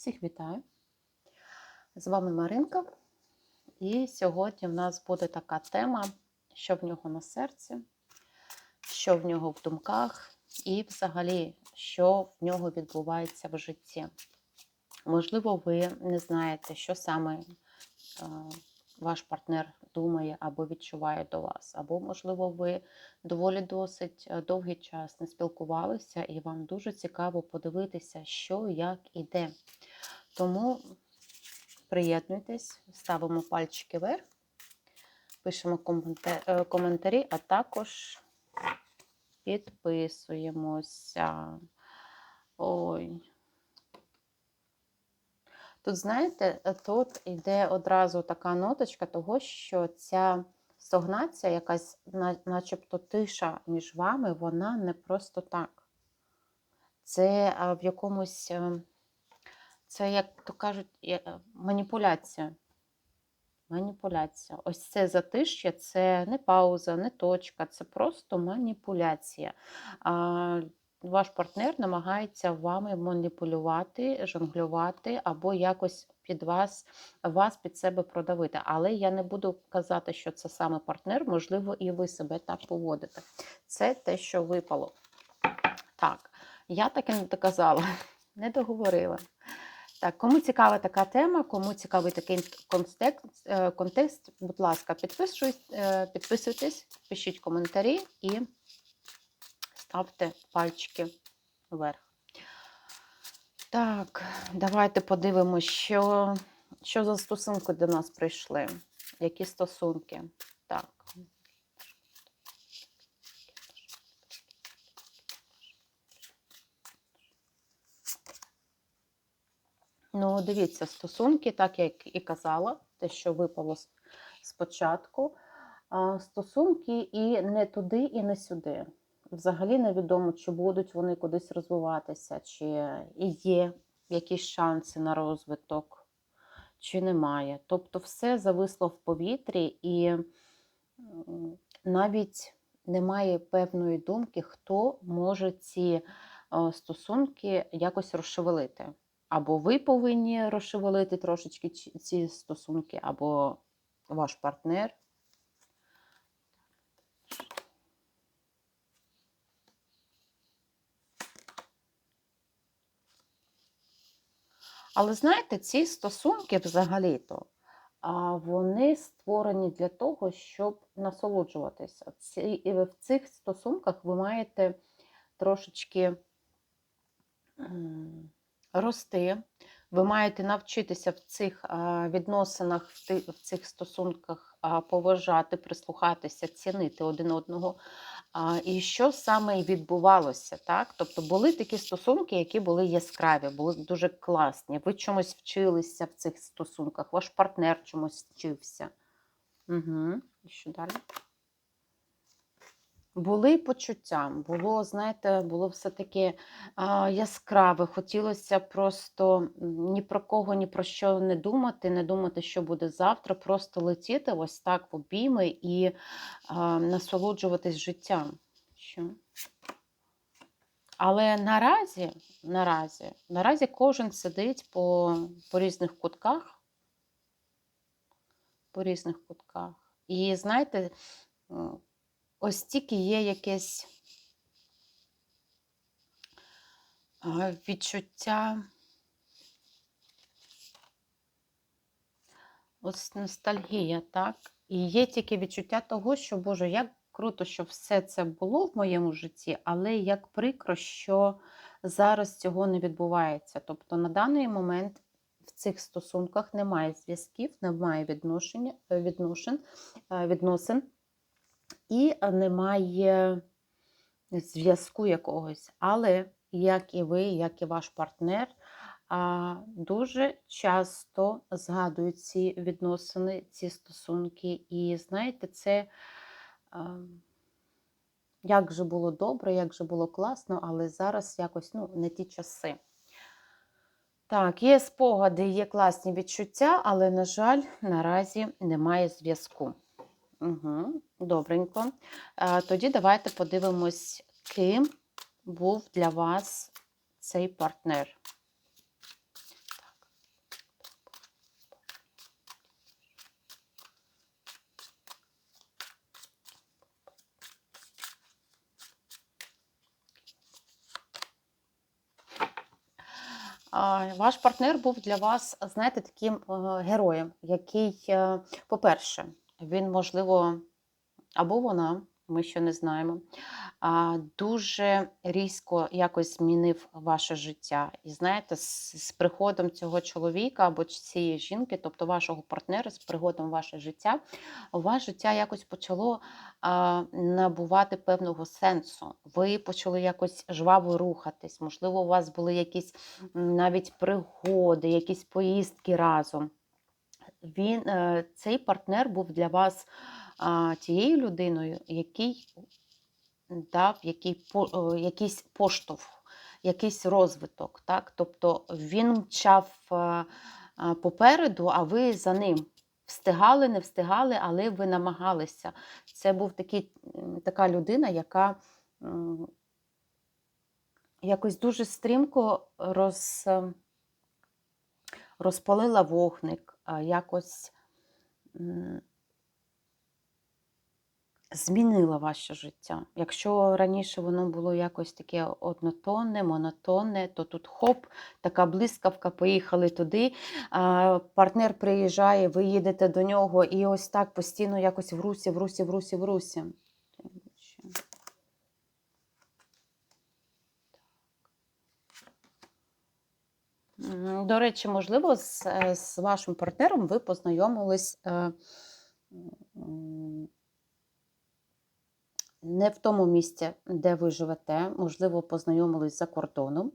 Всіх вітаю! З вами Маринка. І сьогодні в нас буде така тема, що в нього на серці, що в нього в думках, і взагалі, що в нього відбувається в житті. Можливо, ви не знаєте, що саме е, ваш партнер думає або відчуває до вас, або, можливо, ви доволі досить е, довгий час не спілкувалися, і вам дуже цікаво подивитися, що, як і де. Тому приєднуйтесь, ставимо пальчики вверх, пишемо е, коментарі, а також підписуємося. Ой. Тут, знаєте, тут йде одразу така ноточка того, що ця стогнація, якась начебто тиша між вами, вона не просто так. Це в якомусь, е, це, як то кажуть, е, маніпуляція. Маніпуляція. Ось це затиш'я, це не пауза, не точка, це просто маніпуляція. А, ваш партнер намагається вами маніпулювати, жонглювати або якось під вас, вас під себе продавити. Але я не буду казати, що це саме партнер, можливо, і ви себе так поводите. Це те, що випало. Так, я так і не доказала, не договорила. Так, кому цікава така тема, кому цікавий такий контекст, е, контекст будь ласка, підписуйтесь, е, підписуйтесь, пишіть коментарі і ставте пальчики вверх. Так, давайте подивимося, що, що за стосунки до нас прийшли. Які стосунки? Так. Ну, дивіться, стосунки, так як і казала, те, що випало спочатку. Стосунки і не туди, і не сюди. Взагалі невідомо, чи будуть вони кудись розвиватися, чи є якісь шанси на розвиток, чи немає. Тобто все зависло в повітрі, і навіть немає певної думки, хто може ці стосунки якось розшевелити. Або ви повинні розшевелити трошечки ці- стосунки, або ваш партнер. Але знаєте, ці стосунки взагалі-то, вони створені для того, щоб насолоджуватися. І в цих стосунках ви маєте трошечки рости. Ви маєте навчитися в цих відносинах, в, цих стосунках поважати, прислухатися, цінити один одного. І що саме відбувалося, так? Тобто були такі стосунки, які були яскраві, були дуже класні. Ви чомусь вчилися в цих стосунках, ваш партнер чомусь вчився. Угу. І що далі? Були почуття, було, знаєте, було все-таки а, яскраве. Хотілося просто ні про кого, ні про що не думати, не думати, що буде завтра, просто летіти ось так в обійми і а, насолоджуватись життям. Що? Але наразі, наразі, наразі кожен сидить по, по різних кутках. По різних кутках. І знаєте, ось тільки є якесь відчуття. Ось ностальгія, так? І є тільки відчуття того, що, Боже, як круто, що все це було в моєму житті, але як прикро, що зараз цього не відбувається. Тобто на даний момент в цих стосунках немає зв'язків, немає е, відношень, е, відносин і немає зв'язку якогось. Але як і ви, як і ваш партнер, дуже часто згадують ці відносини, ці стосунки. І знаєте, це як же було добре, як же було класно, але зараз якось ну, не ті часи. Так, є спогади, є класні відчуття, але, на жаль, наразі немає зв'язку. Угу, Добренько. Е, тоді давайте подивимось, ким був для вас цей партнер. Ваш партнер був для вас, знаєте, таким е, героєм, який, е, по-перше, він, можливо, або вона, ми ще не знаємо, дуже різко якось змінив ваше життя. І знаєте, з, приходом цього чоловіка або цієї жінки, тобто вашого партнера, з приходом ваше життя, вас життя якось почало набувати певного сенсу. Ви почали якось жваво рухатись. Можливо, у вас були якісь навіть пригоди, якісь поїздки разом. Він, е, цей партнер був для вас тією людиною, який дав який, е, якийсь поштовх, якийсь розвиток. Так? Тобто він мчав е, попереду, а ви за ним. Встигали, не встигали, але ви намагалися. Це був такий, така людина, яка якось дуже стрімко роз, е, розпалила вогник, якось змінила ваше життя. Якщо раніше воно було якось таке однотонне, монотонне, то тут хоп, така блискавка, поїхали туди. Партнер приїжджає, ви їдете до нього, і ось так постійно якось в русі, в русі, в русі, в русі. До речі, можливо, з, е, з вашим партнером ви познайомились е, не в тому місці, де ви живете, можливо, познайомились за кордоном.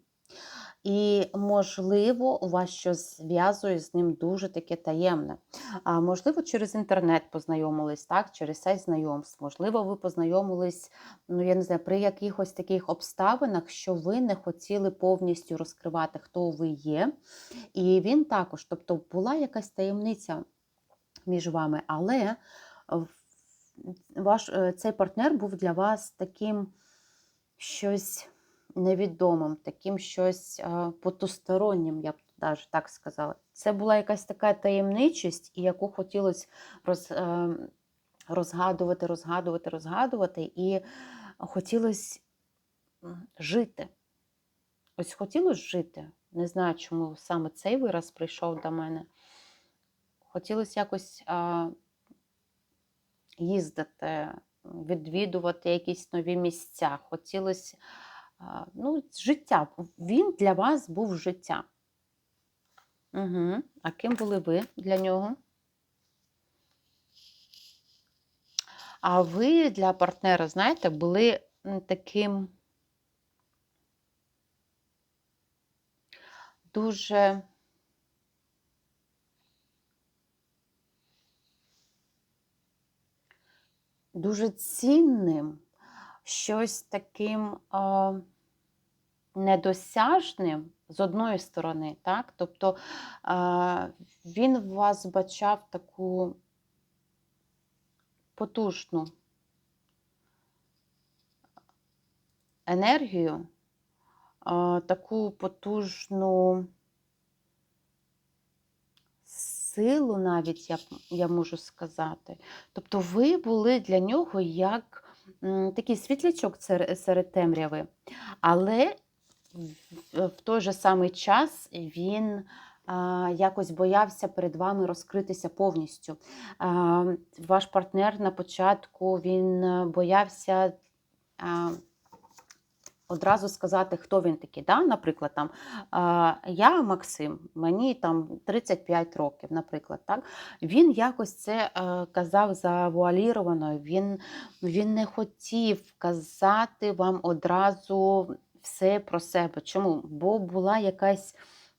І, можливо, у вас щось зв'язує з ним дуже таке таємне. А можливо, через інтернет познайомились, так, через сайт знайомств. Можливо, ви познайомились, ну я не знаю, при якихось таких обставинах, що ви не хотіли повністю розкривати, хто ви є. І він також, тобто була якась таємниця між вами, але ваш е, цей партнер був для вас таким щось невідомим, таким щось а, потустороннім, я б навіть так сказала. Це була якась така таємничість, і яку хотілося роз, е, розгадувати, розгадувати, розгадувати, і хотілося жити. Ось хотілося жити. Не знаю, чому саме цей вираз прийшов до мене. Хотілося якось а, їздити, відвідувати якісь нові місця. Хотілося ну, життя. Він для вас був життя. Угу. А ким були ви для нього? А ви для партнера, знаєте, були таким дуже дуже цінним, щось таким а, недосяжним з одної сторони, так? Тобто а, він в вас бачав таку потужну енергію, а, таку потужну силу навіть, я, я можу сказати. Тобто ви були для нього як такий світлячок серед темряви. Але в, той же самий час він якось боявся перед вами розкритися повністю. Ваш партнер на початку він е, боявся. Одразу сказати, хто він такий. Да? Наприклад, там, я Максим, мені там 35 років, наприклад. Так? Він якось це е, казав завуаліровано, він, він не хотів казати вам одразу все про себе. Чому? Бо була якась.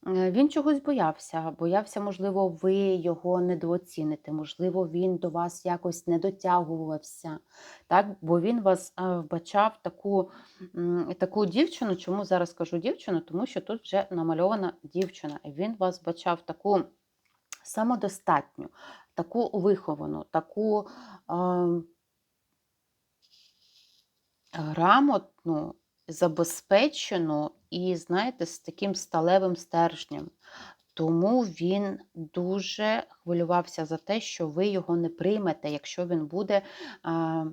Е, Він чогось боявся, боявся, можливо, ви його недооціните, можливо, він до вас якось не дотягувався, так? бо він вас е, вбачав таку таку дівчину. Чому зараз кажу дівчину? Тому що тут вже намальована дівчина. І він вас бачав таку самодостатню, таку виховану, таку е, грамотну, забезпечену і, знаєте, з таким сталевим стержнем. Тому він дуже хвилювався за те, що ви його не приймете, якщо він буде а,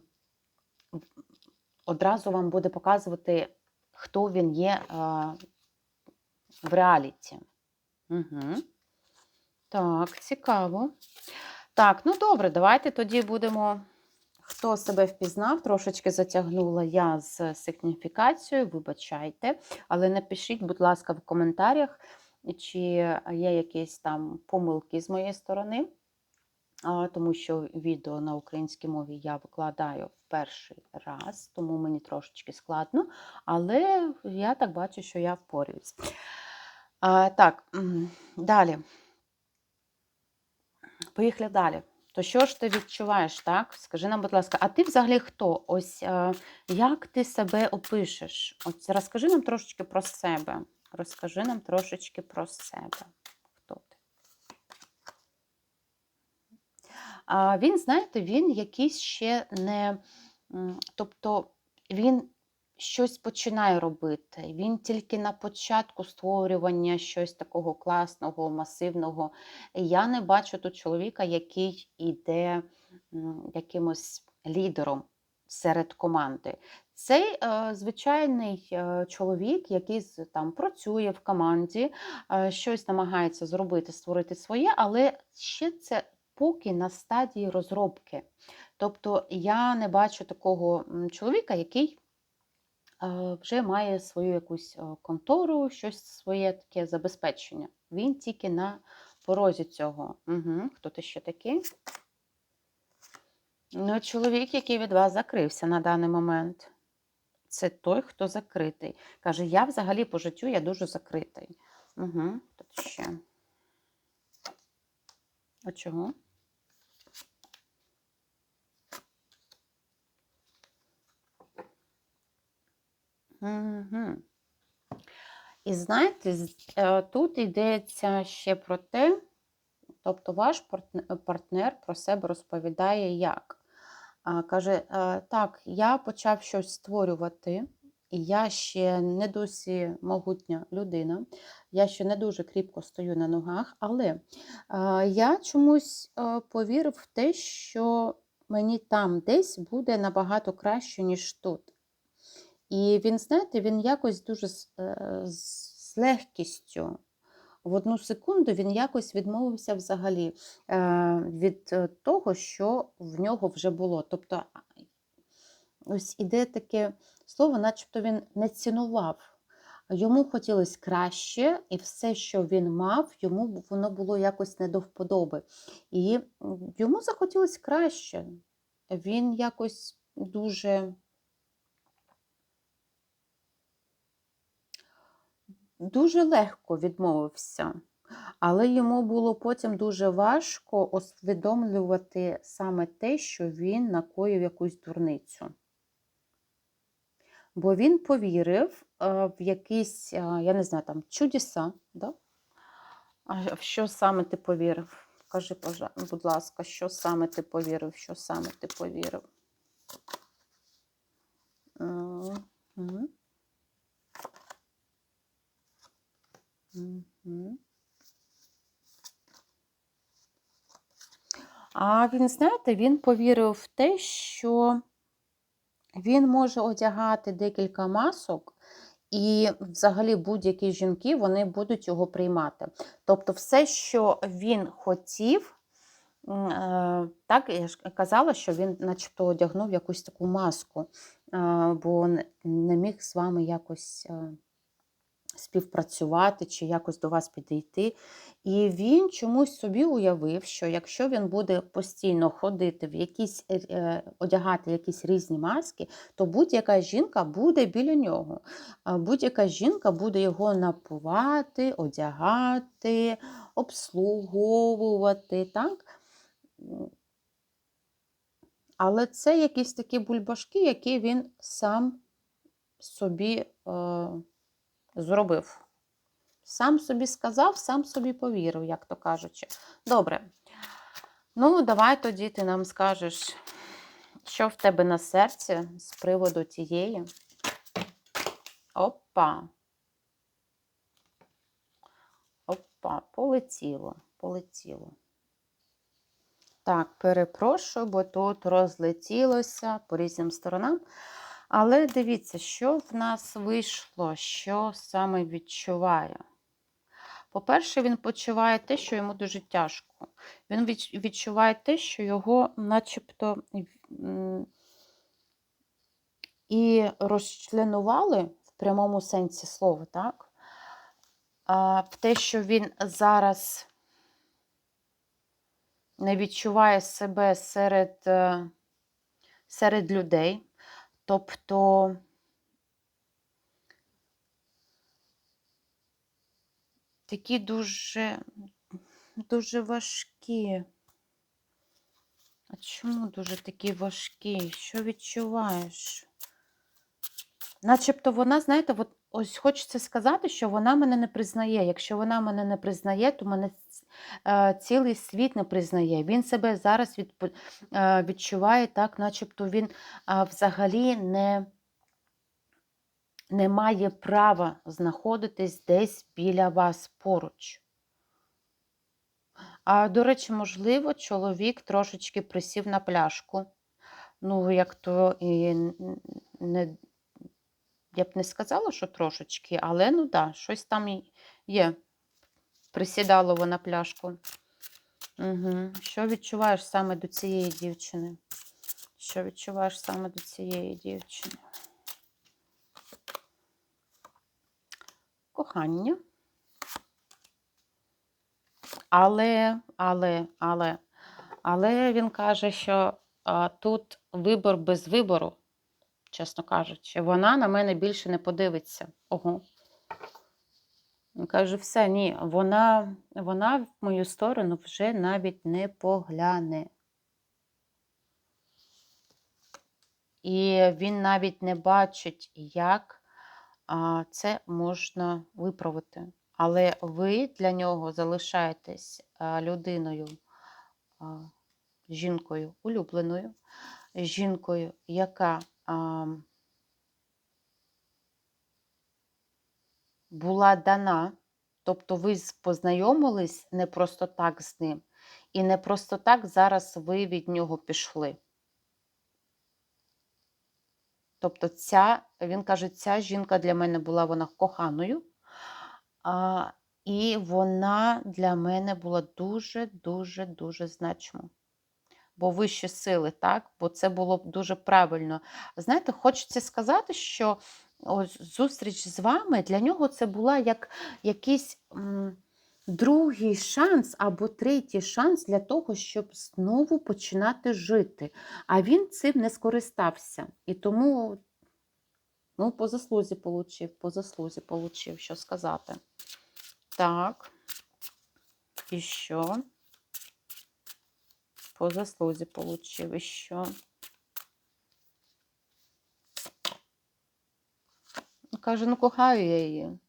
одразу вам буде показувати, хто він є а, в реаліті. Угу. Так, цікаво. Так, ну добре, давайте тоді будемо. Хто себе впізнав, трошечки затягнула я з сигніфікацією, вибачайте, але напишіть, будь ласка, в коментарях, чи є якісь там помилки з моєї сторони, тому що відео на українській мові я викладаю в перший раз, тому мені трошечки складно, але я так бачу, що я впорююсь. Так, далі. Поїхали далі. То що ж ти відчуваєш, так? Скажи нам, будь ласка, а ти взагалі хто? Ось е, як ти себе опишеш? Ось розкажи нам трошечки про себе. Розкажи нам трошечки про себе. Хто ти? А, він, знаєте, він якийсь ще не. Тобто він щось починає робити. Він тільки на початку створювання щось такого класного, масивного. Я не бачу тут чоловіка, який іде якимось лідером серед команди. Цей е, звичайний е, чоловік, який там працює в команді, е, щось намагається зробити, створити своє, але ще це поки на стадії розробки. Тобто я не бачу такого чоловіка, який вже має свою якусь е, контору, щось своє таке забезпечення. Він тільки на порозі цього. Угу. Хто ти ще такий? Ну, чоловік, який від вас закрився на даний момент. Це той, хто закритий. Каже, я взагалі по життю я дуже закритий. Угу. Тут ще. А чого? І знаєте, е, тут йдеться ще про те, тобто ваш партнер про себе розповідає як. Каже, «Е, так, я почав щось створювати, і я ще не досі могутня людина, я ще не дуже кріпко стою на ногах, але е, я чомусь повірив в те, що мені там десь буде набагато краще, ніж тут. І він, знаєте, він якось дуже з, е, з легкістю. В одну секунду він якось відмовився взагалі е, від е, того, що в нього вже було. Тобто, ось іде таке слово, начебто він не цінував. Йому хотілося краще, і все, що він мав, йому воно було якось не до вподоби. І йому захотілося краще. Він якось дуже. Дуже легко відмовився, але йому було потім дуже важко усвідомлювати саме те, що він накоїв якусь дурницю. Бо він повірив е, в якісь, е, я не знаю, там чудеса. Да? А в що саме ти повірив? Кажи, будь ласка, що саме ти повірив, що саме ти повірив? Мгм. А він, знаєте, він повірив в те, що він може одягати декілька масок, і взагалі будь-які жінки вони будуть його приймати. Тобто, все, що він хотів, е, так я ж казала, що він начебто одягнув якусь таку маску, е, бо не- не міг з вами якось. Співпрацювати чи якось до вас підійти. І він чомусь собі уявив, що якщо він буде постійно ходити в якісь, е, е, одягати якісь різні маски, то будь-яка жінка буде біля нього. Будь-яка жінка буде його напувати, одягати, обслуговувати. так? Але це якісь такі бульбашки, які він сам собі е, зробив. Сам собі сказав, сам собі повірив, як то кажучи. Добре. Ну, давай тоді ти нам скажеш, що в тебе на серці з приводу тієї. Опа. Опа, полетіло, полетіло. Так, перепрошую, бо тут розлетілося по різним сторонам. Але дивіться, що в нас вийшло, що саме відчуває. По-перше, він почуває те, що йому дуже тяжко. Він відчуває те, що його начебто і розчленували в прямому сенсі слова, так? В те, що він зараз не відчуває себе серед, е, серед людей. Тобто такі дуже, дуже важкі. А чому дуже такі важкі? Що відчуваєш? Начебто вона, знаєте, от ось хочеться сказати, що вона мене не признає. Якщо вона мене не признає, то мене е, цілий світ не признає. Він себе зараз е, відчуває так, начебто він взагалі не, не має права знаходитись десь біля вас поруч. А, до речі, можливо, чоловік трошечки присів на пляшку. Ну, як то і не, я б не сказала, що трошечки, але ну да, щось там є. Присідало вона пляшку. Угу. Що відчуваєш саме до цієї дівчини? Що відчуваєш саме до цієї дівчини? Кохання. Але, але, але, але він каже, що а, тут вибор без вибору, чесно кажучи, вона на мене більше не подивиться. Ого. Каже, все, ні, вона, вона в мою сторону вже навіть не погляне. І він навіть не бачить, як це можна виправити. Але ви для нього залишаєтесь людиною, жінкою улюбленою, жінкою, яка була дана, тобто ви познайомились не просто так з ним, і не просто так зараз ви від нього пішли. Тобто, ця, він каже, ця жінка для мене була вона коханою, а, і вона для мене була дуже-дуже дуже значима. Бо вищі сили, так? Бо це було б дуже правильно. Знаєте, хочеться сказати, що ось зустріч з вами для нього це була як якийсь другий шанс або третій шанс для того, щоб знову починати жити. А він цим не скористався. І тому, ну, по заслузі получив, по заслузі получив, що сказати. Так. І що? По заслузі получив. І що? Каже, ну кохаю я її.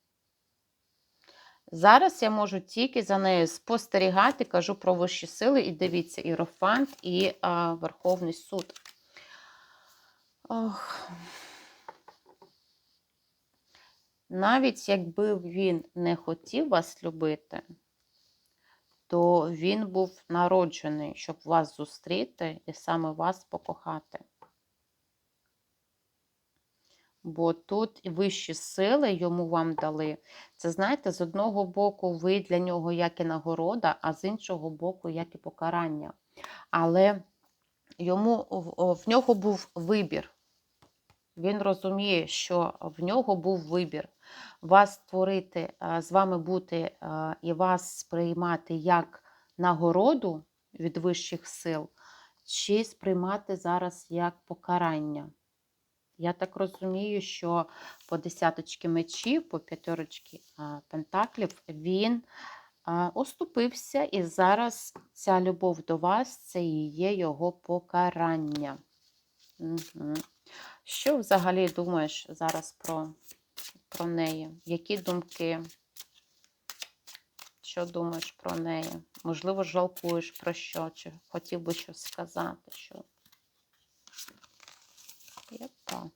Зараз я можу тільки за нею спостерігати, кажу про вищі сили, і дивіться, Ірофант і а, Верховний суд. Ох. Навіть якби він не хотів вас любити, то він був народжений, щоб вас зустріти і саме вас покохати. Бо тут вищі сили йому вам дали. Це, знаєте, з одного боку, ви для нього як і нагорода, а з іншого боку, як і покарання. Але йому, в нього був вибір. Він розуміє, що в нього був вибір вас створити, з вами бути і вас сприймати як нагороду від вищих сил, чи сприймати зараз як покарання. Я так розумію, що по десяточки мечів, по п'ятерочки пентаклів він оступився, і зараз ця любов до вас це і є його покарання. Угу. Що взагалі думаєш зараз про, про неї? Які думки? Що думаєш про неї? Можливо, жалкуєш про що? Чи хотів би щось сказати? Що? Єпа.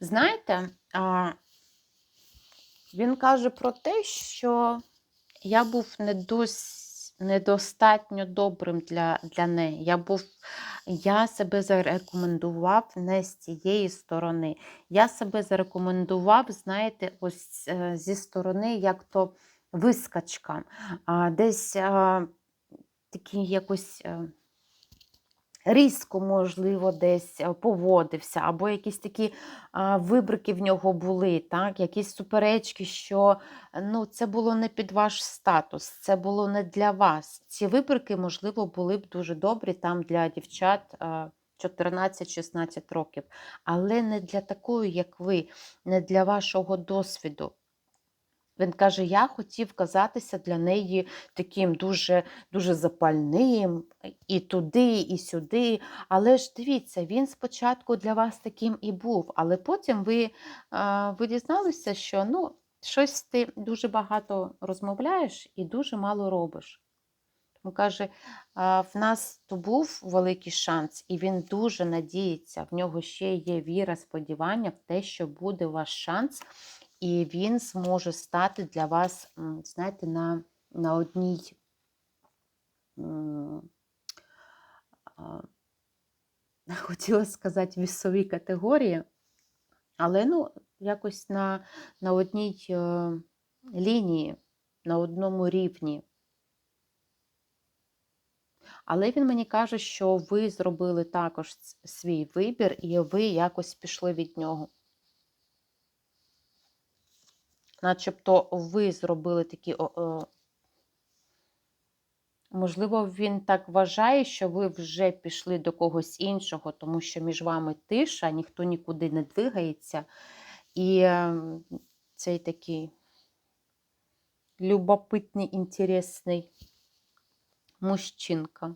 Знаєте, він каже про те, що я був не дос- недостатньо добрим для, для неї. Я був, я себе зарекомендував не з цієї сторони. Я себе зарекомендував, знаєте, ось е, зі сторони, як то вискочка. А, десь а, такий якось. Різко, можливо, десь е, поводився, або якісь такі вибрики в нього були, так? якісь суперечки, що ну, це було не під ваш статус, це було не для вас. Ці вибрики, можливо, були б дуже добрі там для дівчат 14-16 років, але не для такої, як ви, не для вашого досвіду. Він каже, я хотів казатися для неї таким дуже, дуже запальним, і туди, і сюди. Але ж дивіться, він спочатку для вас таким і був, але потім ви, ви дізналися, що ну, щось ти дуже багато розмовляєш і дуже мало робиш. Тому каже, в нас то був великий шанс, і він дуже надіється. В нього ще є віра, сподівання в те, що буде ваш шанс, і він зможе стати для вас, знаєте, на, на одній. Хотіла сказати вісовій категорії, але ну, якось на, на одній е, лінії, на одному рівні. Але він мені каже, що ви зробили також свій вибір, і ви якось пішли від нього. Начебто ви зробили такі. Можливо, він так вважає, що ви вже пішли до когось іншого, тому що між вами тиша, ніхто нікуди не двигається. І ем, цей такий любопитний, інтересний мужчинка.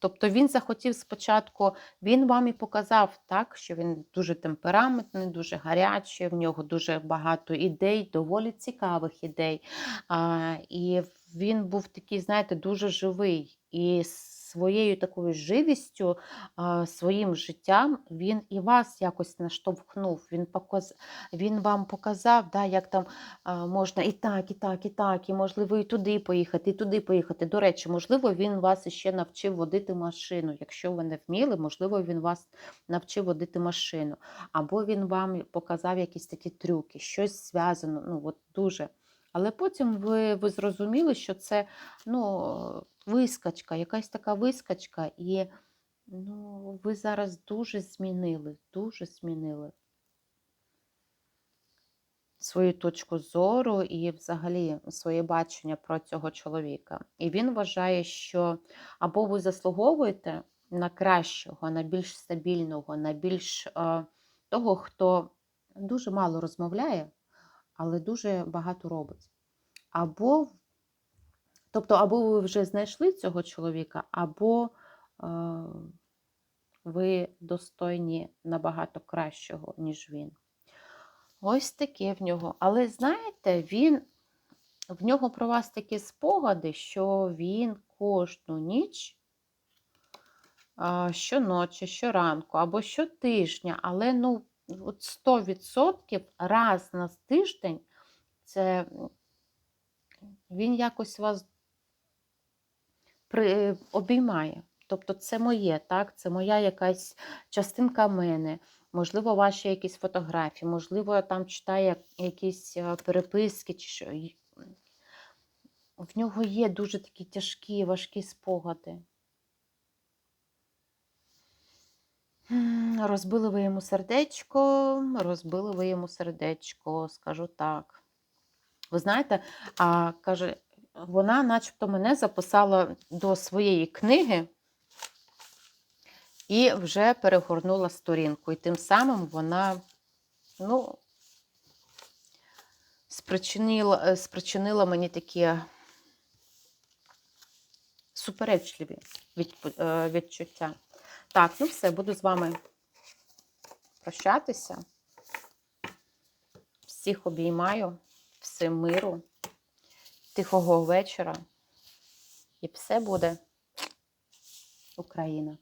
Тобто він захотів спочатку, він вам і показав, так, що він дуже темпераментний, дуже гарячий, в нього дуже багато ідей, доволі цікавих ідей. А, і він був такий, знаєте, дуже живий. І своєю такою живістю, своїм життям він і вас якось наштовхнув. Він, показ... він вам показав, да, як там можна і так, і так, і так, і можливо, і туди поїхати, і туди поїхати. До речі, можливо, він вас іще навчив водити машину. Якщо ви не вміли, можливо, він вас навчив водити машину. Або він вам показав якісь такі трюки, щось зв'язано, ну от дуже. Але потім ви, ви зрозуміли, що це ну, вискочка, якась така вискочка, і ну, ви зараз дуже змінили, дуже змінили свою точку зору і взагалі своє бачення про цього чоловіка. І він вважає, що або ви заслуговуєте на кращого, на більш стабільного, на більш е, того, хто дуже мало розмовляє, але дуже багато робить. Або, тобто, або ви вже знайшли цього чоловіка, або е, ви достойні набагато кращого, ніж він. Ось таке в нього. Але знаєте, він, в нього про вас такі спогади, що він кожну ніч, щоночі, щоранку або щотижня, але ну, от 100% раз на тиждень це він якось вас при, обіймає. Тобто це моє, так? Це моя якась частинка мене. Можливо, ваші якісь фотографії, можливо, я там читає якісь е, переписки чи що. В нього є дуже такі тяжкі, важкі спогади. Розбили ви йому сердечко, розбили ви йому сердечко, скажу так. Ви знаєте, а каже, вона начебто мене записала до своєї книги і вже перегорнула сторінку. І тим самим вона, ну, спричинила, е, спричинила мені такі суперечливі е, відчуття. Так, ну все, буду з вами прощатися. Всіх обіймаю, всім миру, тихого вечора. І все буде Україна.